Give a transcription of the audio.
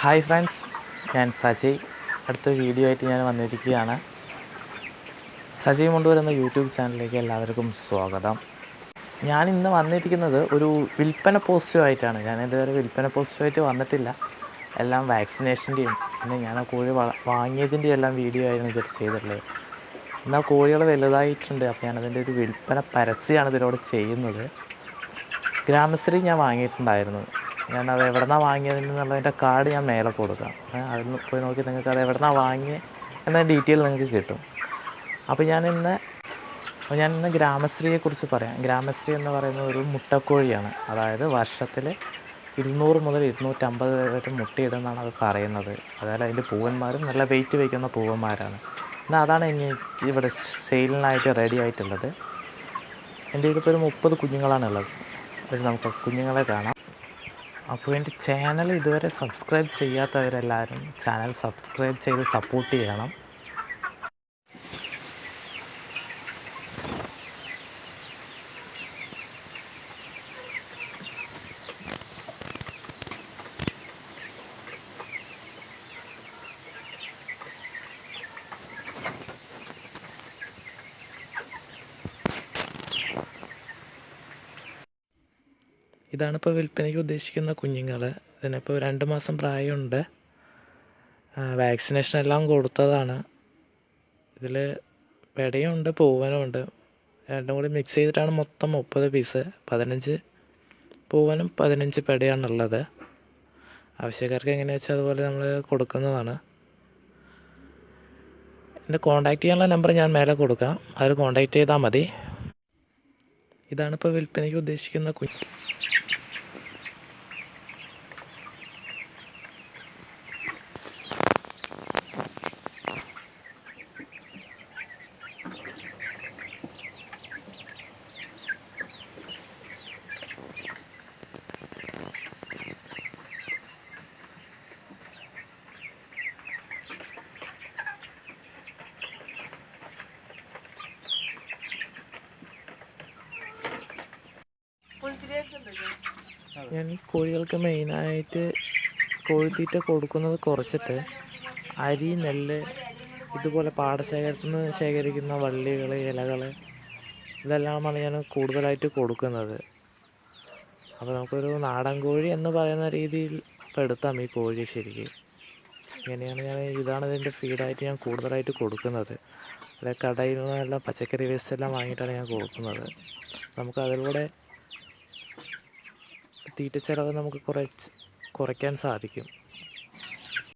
Hi friends ഞാൻ സജയ്. അടുത്ത video ആയിട്ട് ഞാൻ വന്നിരിക്കുകയാണ്. സജയ് കൊണ്ടുവരുന്ന യൂട്യൂബ് ചാനലിലേക്ക് എല്ലാവർക്കും സ്വാഗതം. ഞാൻ ഇന്ന് വന്നിരിക്കുന്നത് ഒരു വിൽപ്പന പോസ്റ്റുമായിട്ടാണ് ഞാൻ ഇതുവരെ വിൽപ്പന പോസ്റ്റുമായിട്ട് വന്നിട്ടില്ല. എല്ലാം വാക്സിനേഷന്റെയും പിന്നെ ഞാൻ കോഴി വള വാങ്ങിയതിന്റെയും എല്ലാം വീഡിയോ ആയിരുന്നു ഇതൊരു ചെയ്തിട്ടുള്ളത്. എന്നാൽ കോഴികൾ വലുതായിട്ടുണ്ട്. അപ്പോൾ ഞാനതിന്റെ ഒരു വിൽപ്പന പരസ്യമാണ് ഇതിലൂടെ ചെയ്യുന്നത്. ഗ്രാമശ്രീ ഞാൻ വാങ്ങിയിട്ടുണ്ടായിരുന്നു. ഞാൻ അത് എവിടെന്നാണ് വാങ്ങിയതെന്നുള്ളതിന്റെ കാർഡ് ഞാൻ മേലെ കൊടുക്കാം. അതിൽ പോയി നോക്കി നിങ്ങൾക്ക് അത് എവിടെന്നാണ് വാങ്ങിയത് എന്ന ഡീറ്റെയിൽ നിങ്ങൾക്ക് കിട്ടും. അപ്പോൾ ഞാൻ ഇന്ന് ഞാൻ ഇന്ന് ഗ്രാമശ്രീയെക്കുറിച്ച് പറയാം. ഗ്രാമശ്രീ എന്ന് പറയുന്നത് ഒരു മുട്ടക്കോഴിയാണ്. അതായത് വർഷത്തിൽ ഇരുന്നൂറ് മുതൽ ഇരുന്നൂറ്റമ്പത് വരെ മുട്ടയിടുന്നാണ് അത് പറയുന്നത്. അതായത് അതിന്റെ പൂവന്മാരും നല്ല വെയിറ്റ് വയ്ക്കുന്ന പൂവന്മാരാണ്. എന്നാൽ അതാണ് എനിക്ക് ഇവിടെ സെയിലിനായിട്ട് റെഡി ആയിട്ടുള്ളത്. എന്റെ ഇതിപ്പോൾ ഒരു മുപ്പത് കുഞ്ഞുങ്ങളാണുള്ളത്. നമുക്ക് കുഞ്ഞുങ്ങളെ കാണാം. അപ്പോൾ എന്റെ ചാനൽ ഇതുവരെ സബ്സ്ക്രൈബ് ചെയ്യാത്തവരെല്ലാവരും ചാനൽ സബ്സ്ക്രൈബ് ചെയ്ത് സപ്പോർട്ട് ചെയ്യണം. ഇതാണിപ്പോൾ വിൽപ്പനയ്ക്ക് ഉദ്ദേശിക്കുന്ന കുഞ്ഞുങ്ങൾ ഇതിനിപ്പോൾ രണ്ട് മാസം പ്രായമുണ്ട്. വാക്സിനേഷൻ എല്ലാം കൊടുത്തതാണ്. ഇതിൽ പെടയുണ്ട് പൂവനുമുണ്ട് രണ്ടും കൂടി മിക്സ് ചെയ്തിട്ടാണ് മൊത്തം മുപ്പത് പീസ് പതിനഞ്ച് പൂവനും പതിനഞ്ച് പെടയാണുള്ളത്. ആവശ്യക്കാർക്ക് എങ്ങനെയാ വെച്ചാൽ അതുപോലെ നമ്മൾ കൊടുക്കുന്നതാണ്. എന്റെ കോൺടാക്റ്റ് ചെയ്യാനുള്ള നമ്പർ ഞാൻ മേലെ കൊടുക്കാം. അതിൽ കോൺടാക്റ്റ് ചെയ്താൽ മതി. ഇതാണിപ്പോൾ വിൽപ്പനയ്ക്ക് ഉദ്ദേശിക്കുന്ന കുഞ്ഞ് ഞാൻ ഈ കോഴികൾക്ക് മെയിനായിട്ട് കോഴിത്തീറ്റ കൊടുക്കുന്നത് കുറച്ചിട്ട് അരി നെല്ല് ഇതുപോലെ പാടശേഖരത്തിൽ നിന്ന് ശേഖരിക്കുന്ന വള്ളികൾ ഇലകൾ ഇതെല്ലാമാണ് ഞാൻ കൂടുതലായിട്ട് കൊടുക്കുന്നത്. അപ്പോൾ നമുക്കൊരു നാടൻ കോഴി എന്ന് പറയുന്ന രീതിയിൽ പെടുത്താം ഈ കോഴി ശരിക്കും. ഇങ്ങനെയാണ് ഞാൻ ഇതാണ് ഇതിന്റെ ഫീഡായിട്ട് ഞാൻ കൂടുതലായിട്ട് കൊടുക്കുന്നത്. അല്ലെ കടയിൽ നിന്നെല്ലാം പച്ചക്കറി വേസ്റ്റ് എല്ലാം വാങ്ങിയിട്ടാണ് ഞാൻ കൊടുക്കുന്നത്. നമുക്ക് അതിലൂടെ തീറ്റ ചിലവ് നമുക്ക് കുറച്ച് കുറയ്ക്കാൻ സാധിക്കും.